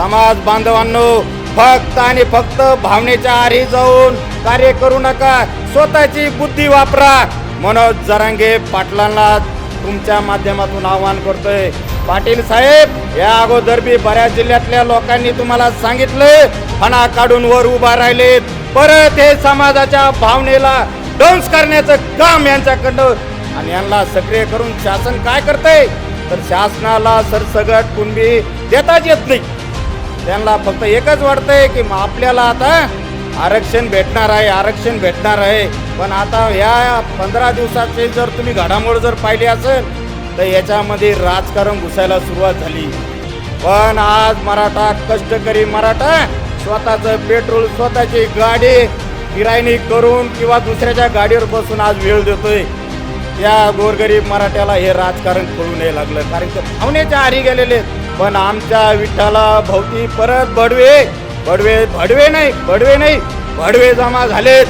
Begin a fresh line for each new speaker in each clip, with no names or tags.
समाज बांधवांनो फक्त आणि फक्त भावनेच्या आरी जाऊन कार्य करू नका स्वतःची बुद्धी वापरा. मनोज जरांगे पाटलांना तुमच्या माध्यमातून आवाहन करतोय. पाटील साहेब या अगोदर बी बऱ्याच जिल्ह्यातल्या लोकांनी तुम्हाला सांगितलं फणा काढून वर उभा राहिलेत. परत हे समाजाच्या भावनेला डान्स करण्याचं काम यांच्याकडनं आणि यांना सक्रिय करून शासन काय करतंय? तर शासनाला सरसगट कुणबी देताच येत नाही. त्यांना फक्त एकच वाटतंय की मग आपल्याला आता आरक्षण भेटणार आहे आरक्षण भेटणार आहे. पण आता ह्या पंधरा दिवसाचे जर तुम्ही घडामोड जर पाहिली असेल तर याच्यामध्ये राजकारण घुसायला सुरुवात झाली. पण आज मराठा कष्टकरी मराठा स्वतःचं पेट्रोल स्वतःची गाडी किरायनी करून किंवा दुसऱ्याच्या गाडीवर बसून आज वेळ देतोय. या गोरगरीब मराठ्याला हे राजकारण कळू नाही लागलं. कारण की भावनेच्या आरी गेलेले आहेत. पण आमच्या विठ्ठला भोवती परत बडवे बडवे भडवे नाही बडवे नाही भडवे जमा झालेत.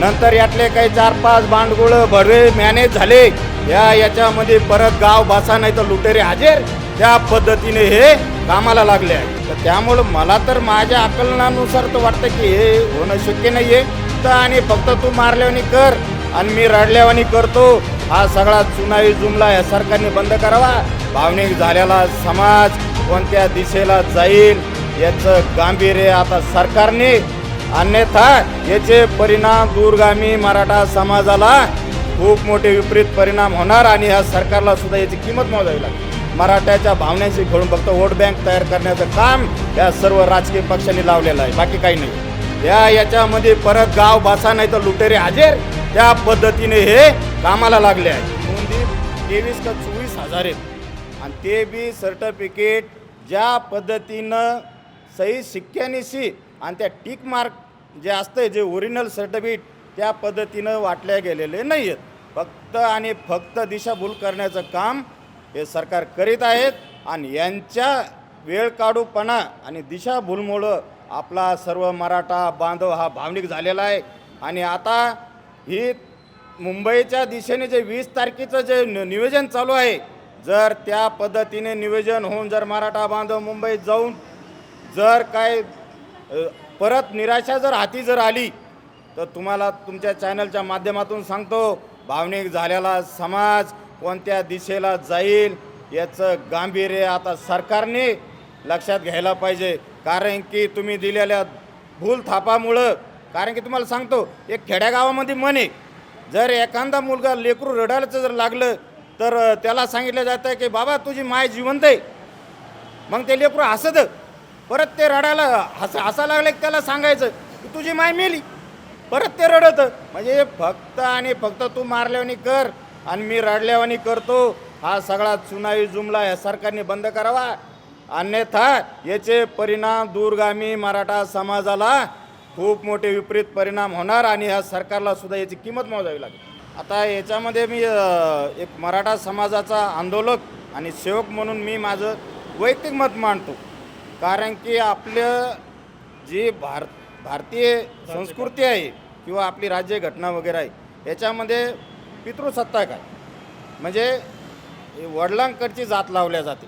नंतर यातले काही चार पाच बांडगुळ भडवे मॅनेज झाले. या याच्यामध्ये परत गाव भासा नाही तर लुटेरे हजेर. त्या पद्धतीने हे कामाला लागले आहे. तर त्यामुळं मला तर माझ्या आकलनानुसार तर वाटतं की हे होणं शक्य नाही आहे तर आणि फक्त तू मारल्यावानी कर आणि मी रडल्यावानी करतो. हा सगळा चुनावी जुमला या सरकारने बंद करावा. भावनिक झालेला समाज कोणत्या दिशेला जाईल याचं गांभीर्य आता सरकारने अन्यथा याचे परिणाम दूरगामी मराठा समाजाला खूप मोठे विपरीत परिणाम होणार आणि ह्या सरकारला सुद्धा याची किंमत मोजावी लागेल. मराठ्याच्या भावनेशी घेऊन फक्त वोट बँक तयार करण्याचं काम या सर्व राजकीय पक्षांनी लावलेलं आहे बाकी काही नाही. या याच्यामध्ये परत गाव भाषा नाही तर लुटेरे हजेर त्या पद्धतीने हे कामाला लागले आहे. नोंदी तेवीस का चोवीस हजार आहेत. आणि ते बी सर्टिफिकेट ज्या पद्धतीनं सही शिक्क्यानिशी आणि त्या टिक मार्क जे असतं जे ओरिजिनल सर्टिफिकेट त्या पद्धतीनं वाटल्या गेलेले नाही आहेत फक्त आणि फक्त दिशाभूल करण्याचं काम हे सरकार करीत आहेत आणि यांच्या वेळ काढूपणा आणि दिशाभूलमुळं आपला सर्व मराठा बांधव हा भावनिक झालेला आहे. आणि आता ही मुंबईच्या दिशेने जे वीस तारखेचं जे नियोजन चालू आहे जर त्या पद्धतीने नियोजन होऊन जर मराठा बांधव मुंबईत जाऊन जर काय परत निराशा जर हाती जर आली तर तुम्हाला तुमच्या चॅनलच्या माध्यमातून सांगतो भावनिक झालेला समाज कोणत्या दिशेला जाईल याचं गांभीर्य आता सरकारने लक्षात घ्यायला पाहिजे. कारण की तुम्ही दिलेल्या भूल थापामुळं कारण की तुम्हाला सांगतो एक खेड्यागावामध्ये मन आहे जर एखादा मुलगा लेकरू रडायला जर लागलं तर त्याला सांगितलं जातं की बाबा तुझी माय जिवंत आहे. मग ते लेकरू हसत. परत ते रडायला हस हसा लागलं की त्याला सांगायचं की तुझी माय मेली. परत ते रडत. म्हणजे फक्त आणि फक्त तू मारल्यावानी कर आणि मी रडल्यावानी करतो. हा सगळा चुनावी जुमला या सरकारने बंद करावा. अन्यथा याचे परिणाम दूरगामी मराठा समाजाला खूप मोठे विपरीत परिणाम होणार आणि ह्या सरकारला सुद्धा याची किंमत मोजावी लागेल. आता याच्यामध्ये मी एक मराठा समाजाचा आंदोलक आणि सेवक म्हणून मी माझं वैयक्तिक मत मांडतो. कारण की आपलं जी भार भारतीय संस्कृती आहे किंवा आपली राज्य घटना वगैरे आहे याच्यामध्ये पितृसत्ताक आहे. म्हणजे हे वडिलांकडची जात लावल्या जाते.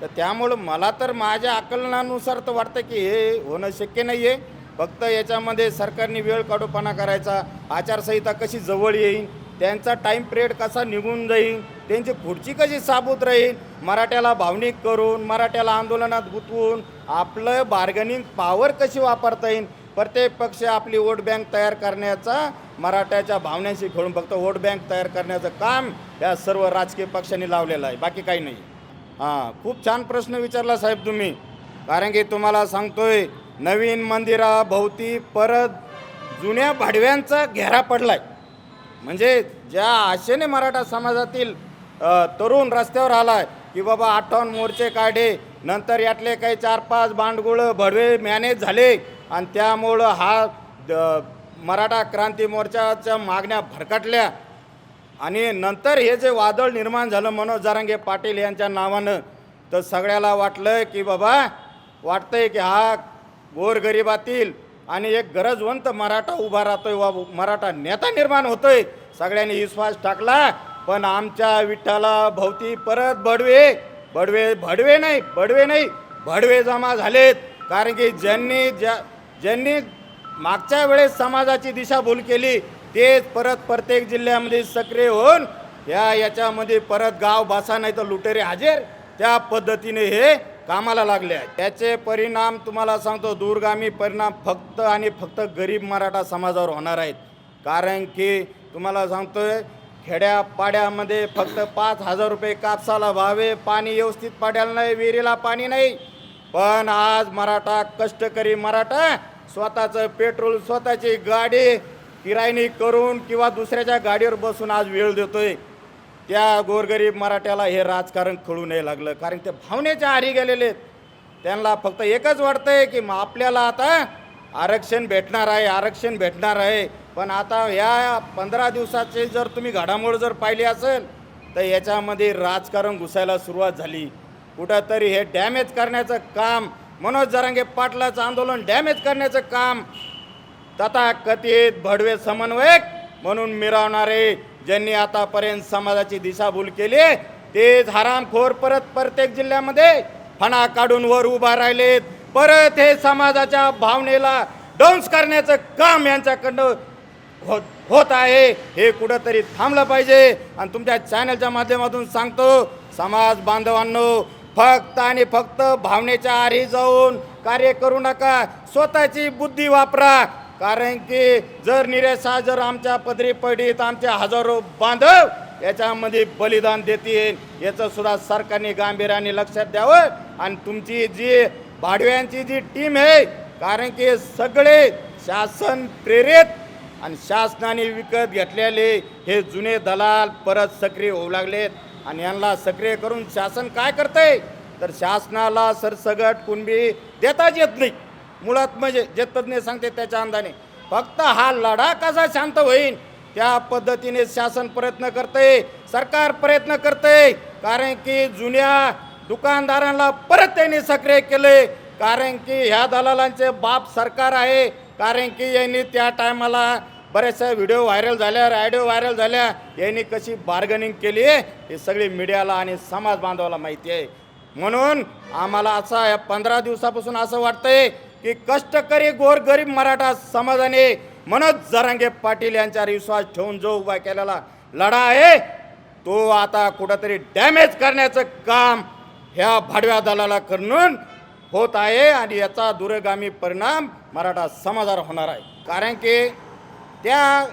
तर त्यामुळं मला तर माझ्या आकलनानुसार तर वाटतं की हे होणं शक्य नाही आहे फक्त याच्यामध्ये सरकारने वेळ काढूपणा करायचा आचारसंहिता कशी जवळ येईल त्यांचा टाईम पिरियड कसा निघून जाईल त्यांची पुढची कशी साबूत राहील मराठ्याला भावनिक करून मराठ्याला आंदोलनात गुंतवून आपलं बार्गनिंग पॉवर कशी वापरता येईल प्रत्येक पक्ष आपली वोट बँक तयार करण्याचा मराठ्याच्या भावनेशी खेळून फक्त वोट बँक तयार करण्याचं काम या सर्व राजकीय पक्षांनी लावलेलं आहे. बाकी काही नाही. हां खूप छान प्रश्न विचारला साहेब तुम्ही. कारण की तुम्हाला सांगतोय नवीन मंदिराभोवती परत जुन्या भाडव्यांचा घेरा पडला आहे म्हणजे ज्या आशेने मराठा समाजातील तरुण रस्त्यावर आलाय की बाबा आठवण मोर्चे काढे नंतर यातले काही चार पाच बांडगुळं भडवे मॅनेज झाले आणि त्यामुळं हा द- मराठा क्रांती मोर्चाच्या मागण्या भरकटल्या. आणि नंतर हे जे वादळ निर्माण झालं मनोज जारांगे पाटील यांच्या नावानं तर सगळ्याला वाटलं की बाबा वाटतंय की हा गोरगरिबातील आणि एक गरजवंत मराठा उभा राहतोय वा मराठा नेता निर्माण होतोय. सगळ्यांनी विश्वास टाकला पण आमच्या विठ्ठला भोवती परत बडवे बडवे भडवे नाही बडवे नाही भडवे जमा झालेत. कारण की ज्यांनी ज्या ज्यांनी मागच्या वेळेस समाजाची दिशाभूल केली तेच परत प्रत्येक जिल्ह्यामध्ये सक्रिय होऊन या याच्यामध्ये परत गाव बासा नाही तर लुटेरे हजेर. त्या पद्धतीने हे कामाला लागले आहे त्याचे परिणाम तुम्हाला सांगतो दूरगामी परिणाम फक्त आणि फक्त गरीब मराठा समाजावर होणार आहेत. कारण की तुम्हाला सांगतोय खेड्यापाड्यामध्ये फक्त पाच हजार रुपये कापसाला व्हावे पाणी व्यवस्थित पाड्याला नाही विहिरीला पाणी नाही. पण आज मराठा कष्टकरी मराठा स्वतःचं पेट्रोल स्वतःची गाडी किरायनी करून किंवा दुसऱ्याच्या गाडीवर बसून आज वेळ देतोय. त्या गोरगरीब मराठ्याला हे राजकारण कळू नाही लागलं. कारण ते भावनेच्या आरी गेलेले आहेत. त्यांना फक्त एकच वाटतंय की मग आपल्याला आता आरक्षण भेटणार आहे आरक्षण भेटणार आहे. पण आता या पंधरा दिवसाचे जर तुम्ही घडामोड जर पाहिली असेल तर याच्यामध्ये राजकारण घुसायला सुरुवात झाली. कुठंतरी हे डॅमेज करण्याचं काम मनोज जरांगे पाटलाचं आंदोलन डॅमेज करण्याचं काम तथा कथित भडवे समन्वयक म्हणून मिरवणारे ज्यांनी आतापर्यंत समाजाची दिशाभूल केली तेच हरामखोर परत प्रत्येक जिल्ह्यामध्ये फणा काढून वर उभा राहिलेत. परत हे समाजाच्या भावनेला डौन्स करण्याचं काम यांच्याकडनं होत होत आहे. हे कुठंतरी थांबलं पाहिजे. आणि तुमच्या चॅनलच्या माध्यमातून सांगतो समाज बांधवांनो फक्त आणि फक्त भावनेच्या आरी जाऊन कार्य करू नका. स्वतःची बुद्धी वापरा. कारण की जर निरेशा जर आमच्या पदरी पडीत आमच्या हजारो बांधव याच्यामध्ये बलिदान देतील याचं सुद्धा सरकारने गांभीर्याने लक्षात द्यावं. आणि तुमची जी भाडव्यांची जी टीम आहे कारण की सगळे शासन प्रेरित आणि शासनाने विकत घेतलेले हे जुने दलाल परत सक्रिय होऊ लागलेत. आणि यांना सक्रिय करून शासन काय करतंय? तर शासनाला सरसगट कुणबी देताच येत नाही. मुळात म्हणजे जे तज्ज्ञ सांगते त्याच्या अंदाने. फक्त हा लढा कसा शांत होईल त्या पद्धतीने शासन प्रयत्न करते सरकार प्रयत्न करते. कारण की जुन्या दुकानदारांना परत त्यांनी सक्रिय केले. कारण की ह्या दलालांचे बाप सरकार आहे. कारण की यांनी त्या टायमाला बऱ्याचशा व्हिडिओ व्हायरल झाल्या रायडिओ व्हायरल झाल्या. यांनी कशी बार्गनिंग केली आहे? हे सगळी मीडियाला आणि समाज बांधवाला माहिती आहे. म्हणून आम्हाला असा या पंधरा दिवसापासून असं वाटतंय की कष्टकरी गोर गरीब मराठा समाजाने मनोज जरांगे पाटील यांच्यावर विश्वास ठेवून जो उभा केलेला लढा आहे तो आता कुठंतरी डॅमेज करण्याचं काम ह्या भाडव्या दलाला करून होत आहे आणि याचा दूरगामी परिणाम मराठा समाजावर होणार आहे. कारण की त्या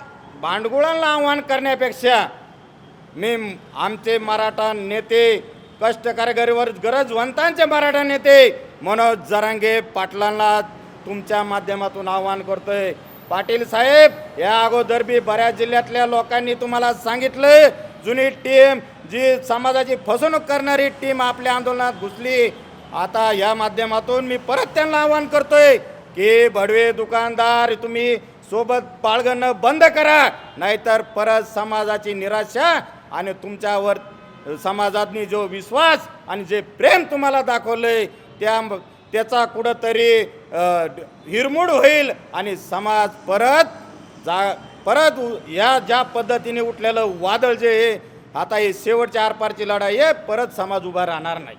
भांडगुळांना आव्हान करण्यापेक्षा मी आमचे मराठा नेते कष्टकरी गरीवर गरजवंतांचे मराठा नेते मनोज जरांगे पाटलांना तुमच्या माध्यमातून आव्हान करतोय. पाटील साहेब या अगोदर बी बऱ्याच जिल्ह्यातल्या लोकांनी तुम्हाला सांगितलं जुनी टीम जी समाजाची फसवणूक करणारी टीम आपल्या आंदोलनात घुसली. आता या माध्यमातून मी परत त्यांना आव्हान करतोय की भडवे दुकानदार तुम्ही सोबत बाळगणं बंद करा नाहीतर परत समाजाची निराशा आणि तुमच्यावर समाजातनी जो विश्वास आणि जे प्रेम तुम्हाला दाखवलंय त्या त्याचा कुठंतरी हिरमूड हिरमोड होईल आणि समाज परत जा परत उ- या ज्या पद्धतीने उठलेलं वादळ जे आहे आता हे शेवटच्या आरपारची लढाई आहे परत समाज उभा राहणार नाही.